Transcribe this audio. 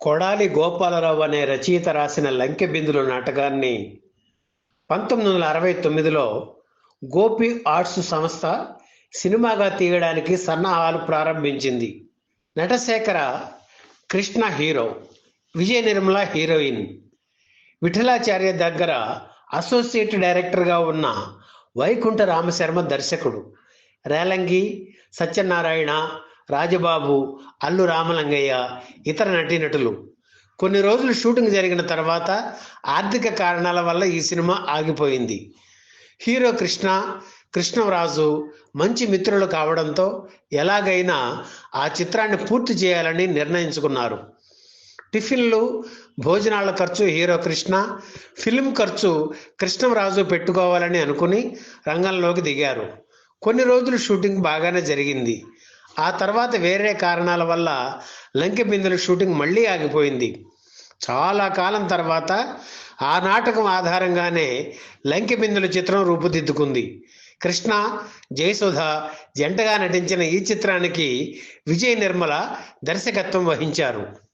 కొడాలి గోపాలరావు అనే రచయిత రాసిన లంకె బిందులు నాటకాన్ని పంతొమ్మిది వందల అరవై తొమ్మిదిలో గోపి ఆర్ట్స్ సంస్థ సినిమాగా తీయడానికి సన్నాహాలు ప్రారంభించింది. Natasekhara Krishna hero Vijaya Nirmala heroine. Vithalacharya దగ్గర అసోసియేట్ డైరెక్టర్గా ఉన్న వైకుంఠ రామశర్మ దర్శకుడు. రేలంగి సత్యనారాయణ రాజబాబు అల్లు రామలింగయ్య ఇతర నటీనటులు. కొన్ని రోజులు షూటింగ్ జరిగిన తర్వాత ఆర్థిక కారణాల వల్ల ఈ సినిమా ఆగిపోయింది. హీరో కృష్ణ కృష్ణరాజు మంచి మిత్రులు కావడంతో ఎలాగైనా ఆ చిత్రాన్ని పూర్తి చేయాలని నిర్ణయించుకున్నారు. టిఫిన్లు భోజనాల ఖర్చు హీరో కృష్ణ ఫిల్మ్ ఖర్చు కృష్ణరాజు పెట్టుకోవాలని అనుకుని రంగంలోకి దిగారు. కొన్ని రోజులు షూటింగ్ బాగానే జరిగింది. ఆ తర్వాత వేరే కారణాల వల్ల లంకె బిందుల షూటింగ్ మళ్ళీ ఆగిపోయింది. చాలా కాలం తర్వాత ఆ నాటకం ఆధారంగానే లంకె బిందుల చిత్రం రూపుదిద్దుకుంది. కృష్ణ జయసుధ జంటగా నటించిన ఈ చిత్రానికి విజయ్ నిర్మల దర్శకత్వం వహించారు.